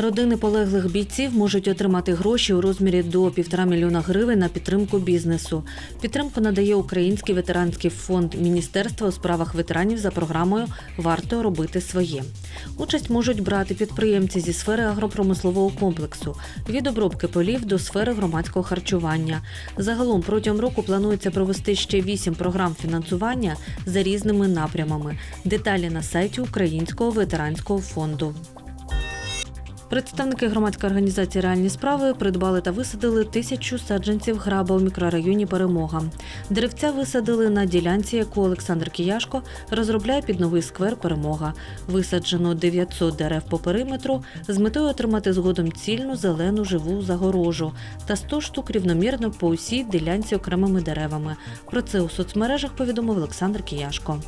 Родини полеглих бійців можуть отримати гроші у розмірі до півтора мільйона гривень на підтримку бізнесу. Підтримку надає Український ветеранський фонд Міністерства у справах ветеранів за програмою Варто робити своє. Участь можуть брати підприємці зі сфери агропромислового комплексу від обробки полів до сфери громадського харчування. Загалом протягом року планується провести ще вісім програм фінансування за різними напрямами. Деталі на сайті Українського ветеранського фонду. Представники громадської організації Реальні справи придбали та висадили тисячу саджанців граба у мікрорайоні Перемога. Деревця висадили на ділянці, яку Олександр Кияшко розробляє під новий сквер Перемога. Висаджено 900 дерев по периметру з метою отримати згодом цільну зелену живу загорожу та 100 штук рівномірно по усій ділянці окремими деревами. Про це у соцмережах повідомив Олександр Кияшко.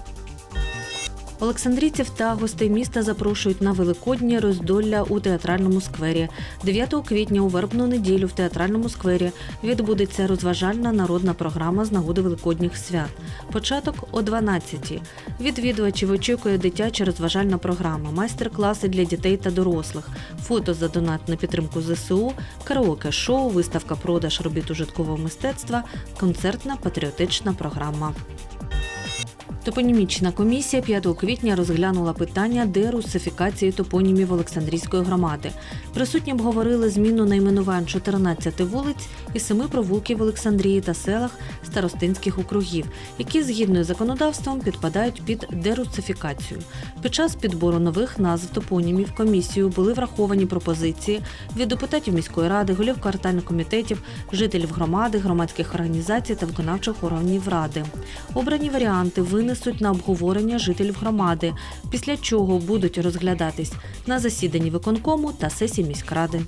Олександрійців та гостей міста запрошують на великоднє роздолля у театральному сквері. 9 квітня у вербну неділю в театральному сквері відбудеться розважальна народна програма з нагоди великодніх свят. Початок о 12-ті. Відвідувачів очікує дитяча розважальна програма, майстер-класи для дітей та дорослих, фото за донат на підтримку ЗСУ, караоке-шоу, виставка продаж робіт ужиткового мистецтва, концертна патріотична програма. Топонімічна комісія 5 квітня розглянула питання дерусифікації топонімів Олександрійської громади. Присутні обговорили зміну найменувань 14 вулиць і 7 провулків Олександрії та селах старостинських округів, які згідно з законодавством підпадають під дерусифікацію. Під час підбору нових назв топонімів комісією були враховані пропозиції від депутатів міської ради, голів квартальних комітетів, жителів громади, громадських організацій та виконавчих органів ради. Обрані варіанти винесуть на обговорення жителів громади, після чого будуть розглядатись на засіданні виконкому та сесії міськради.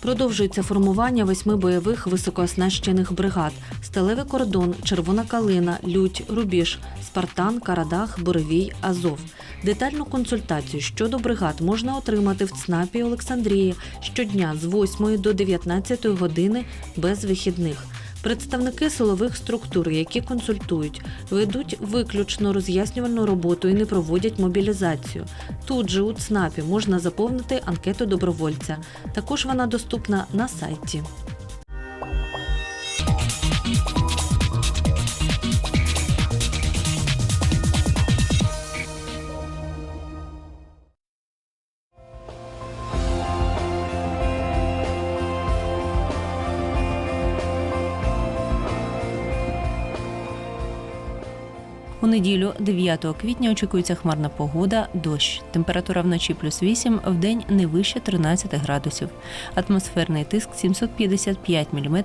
Продовжується формування восьми бойових високооснащених бригад: Сталевий кордон, Червона калина, Лють, Рубіж, Спартан, Карадах, Буревій, Азов. Детальну консультацію щодо бригад можна отримати в ЦНАПі Олександрії щодня з 8 до 19 години без вихідних. Представники силових структур, які консультують, ведуть виключно роз'яснювальну роботу і не проводять мобілізацію. Тут же у ЦНАПі можна заповнити анкету добровольця. Також вона доступна на сайті. У неділю, 9 квітня, очікується хмарна погода, дощ. Температура вночі плюс 8, в день не вище 13 градусів. Атмосферний тиск 755 мм